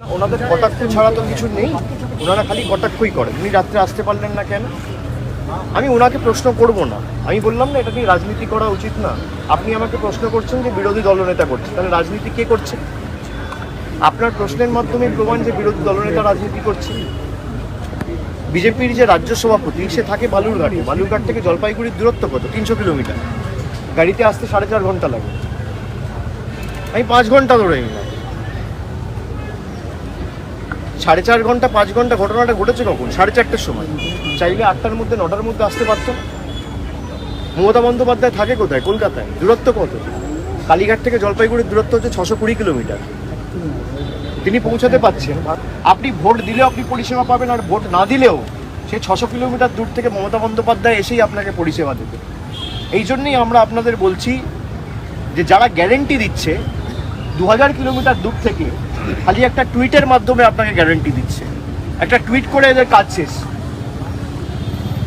ওনাদের কটাক্ষ ছাড়া তো কিছু নেই। ওনারা খালি কটাক্ষই করেন। উনি রাত্রে আসতে পারলেন না কেন? আমি ওনাকে প্রশ্ন করব না। আমি বললাম না, এটা নিয়ে রাজনীতি করা উচিত না? আপনি আমাকে প্রশ্ন করছেন যে বিরোধী দলনেতা করছে। তাহলে রাজনীতি কে করছে? আপনার প্রশ্নের মাধ্যমে প্রমাণ যে বিরোধী দলনেতা রাজনীতি করছে। বিজেপির যে রাজ্য সভাপতি, সে থাকে বালুরঘাটে। বালুরঘাট থেকে জলপাইগুড়ির দূরত্ব কত? তিনশো কিলোমিটার। গাড়িতে আসতে সাড়ে চার ঘণ্টা লাগে। আমি পাঁচ ঘণ্টা ধরে নিলাম সাড়ে চার ঘণ্টা, পাঁচ ঘণ্টা ঘটনাটা ঘটেছে কখন? সাড়ে চারটের সময়। চাইলে আটটার মধ্যে, নটার মধ্যে আসতে পারতো। মমতা বন্দ্যোপাধ্যায় থাকে কোথায়? কলকাতায়। দূরত্ব কত? কালীঘাট থেকে জলপাইগুড়ির দূরত্ব হচ্ছে ছশো কুড়ি কিলোমিটার। তিনি পৌঁছাতে পারছেন। আপনি ভোট দিলেও আপনি পরিষেবা পাবেন, আর ভোট না দিলেও সেই ছশো কিলোমিটার দূর থেকে মমতা বন্দ্যোপাধ্যায় এসেই আপনাকে পরিষেবা দেবে। এই জন্যই আমরা আপনাদের বলছি যে যারা গ্যারেন্টি দিচ্ছে, দু হাজার কিলোমিটার দূর থেকে খালি একটা টুইটের মাধ্যমে আপনাকে গ্যারেন্টি দিচ্ছে। একটা টুইট করে এদের কাজ শেষ।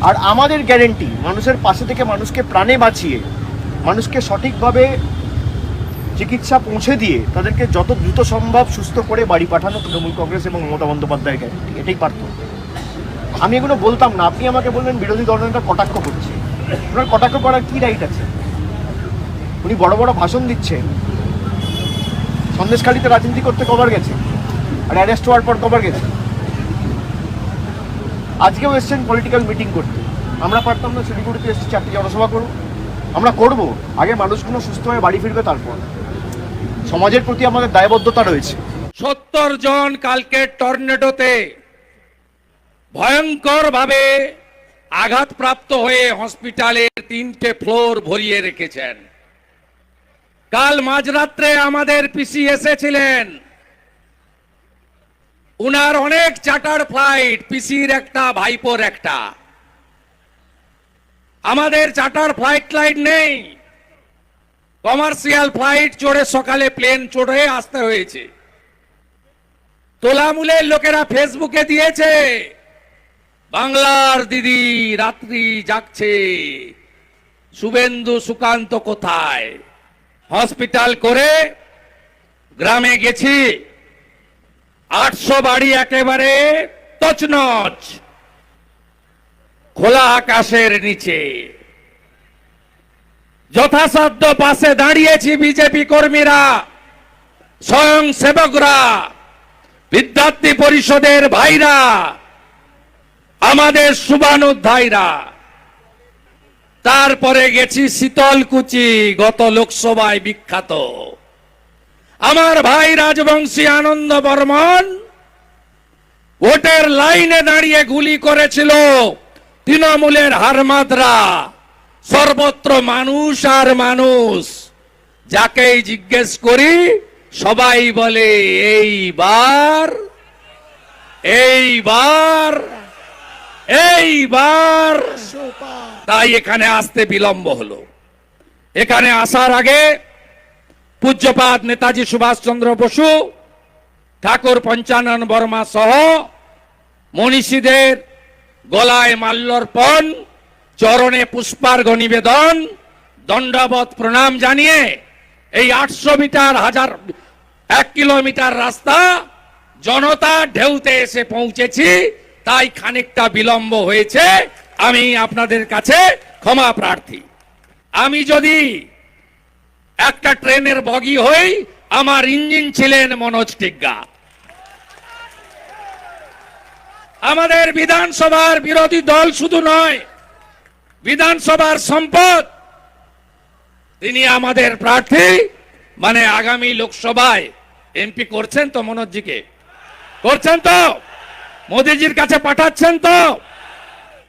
আর আমাদের গ্যারেন্টি মানুষের পাশে থেকে মানুষকে প্রাণে বাঁচিয়ে, মানুষকে সঠিকভাবে চিকিৎসা পৌঁছে দিয়ে তাদেরকে যত দ্রুত সম্ভব সুস্থ করে বাড়ি পাঠানো তৃণমূল কংগ্রেস এবং মমতা বন্দ্যোপাধ্যায়ের গ্যারেন্টি এটাই পারত আমি এগুলো বলতাম না, আপনি আমাকে বললেন বিরোধী দলনেতা কটাক্ষ করছে। ওনার কটাক্ষ করার কী রাইট আছে? উনি বড় বড় ভাষণ দিচ্ছেন। সন্দেশখালিতে রাজনীতি করতে কবার গেছে? আর অ্যারেস্ট হওয়ার পর কবার গেছে? আজকেও এসছেন পলিটিক্যাল মিটিং করতে। আমরা পারতাম না, শিলিগুড়িতে এসেছি চারটি জনসভা করব আমরা করব, আগে মানুষগুলো সুস্থ হয়ে বাড়ি ফিরবে তারপর। সমাজের প্রতি আমাদের দায়বদ্ধতা রয়েছে। সত্তর জন কালকে টর্নেডোতে ভয়ঙ্কর ভাবে আঘাতপ্রাপ্ত হয়ে হসপিটালের তিনটে ফ্লোর ভরিয়ে রেখেছেন। কাল মাঝরাত্রে আমাদের পিসি এসেছিলেন। উনার অনেক চার্টার ফ্লাইট, পিসির একটা, ভাইপোর একটা। আমাদের চার্টার ফ্লাইট লাইট নেই। কমার্শিয়াল ফ্লাইট চড়ে সকালে প্লেন চড়ে আসতে হয়েছে। তোলামুলের লোকেরা ফেসবুকে দিয়েছে, বাংলার দিদি রাত্রি জাগছে। শুভেন্দু সুকান্ত কোথায়? হসপিটাল করে গ্রামে গেছি। আটশো বাড়ি একেবারে তছনছ। খোলা আকাশের নিচে। যথাসাধ্য পাশে দাঁড়িয়েছি বিজেপি কর্মীরা, স্বয়ং সেবকরা, বিদ্যার্থী পরিষদের ভাইরা, আমাদের শুভানুধ্যায়ীরা। তারপরে গেছি শীতলকুচি, গত লোকসভায় বিখ্যাত। আমার ভাই রাজবংশী আনন্দ বর্মন ভোটের লাইনে দাঁড়িয়ে গুলি করেছিল তৃণমূলের হারমাদরা। সর্বত্র মানুষ আর মানুষ, যাকেই জিজ্ঞেস করি, সবাই বলে, এইবার এইবার এইবার তাই এখানে আসতে বিলম্ব হলো। এখানে আসার আগে পূজ্যপাত নেতাজি সুভাষচন্দ্র বসু, ঠাকুর পঞ্চানন বর্মা সহ মনীষীদের গলায় মাল্যর্পণ, চরণে পুষ্পার্ঘ নিবেদন দণ্ডবত প্রণাম জানিয়ে এই আটশো মিটার, হাজার, এক কিলোমিটার রাস্তা জনতা ঢেউতে এসে পৌঁছেছি। তাই খানিকটা বিলম্ব হয়েছে। আমি আপনাদের কাছে ক্ষমা প্রার্থী। আমি যদি একটা ট্রেনের বগি হই, আমার ইঞ্জিন ছিলেন মনোজ টিগ্গা। আমাদের বিধানসভার বিরোধী দল শুধু নয়, বিধানসভার সম্পদ, তিনি আমাদের প্রার্থী মানে আগামী লোকসভায় এমপি করছেন তো মনোজজিকে। করছেন তো? মোদিজির কাছে পাঠাচ্ছেন তো?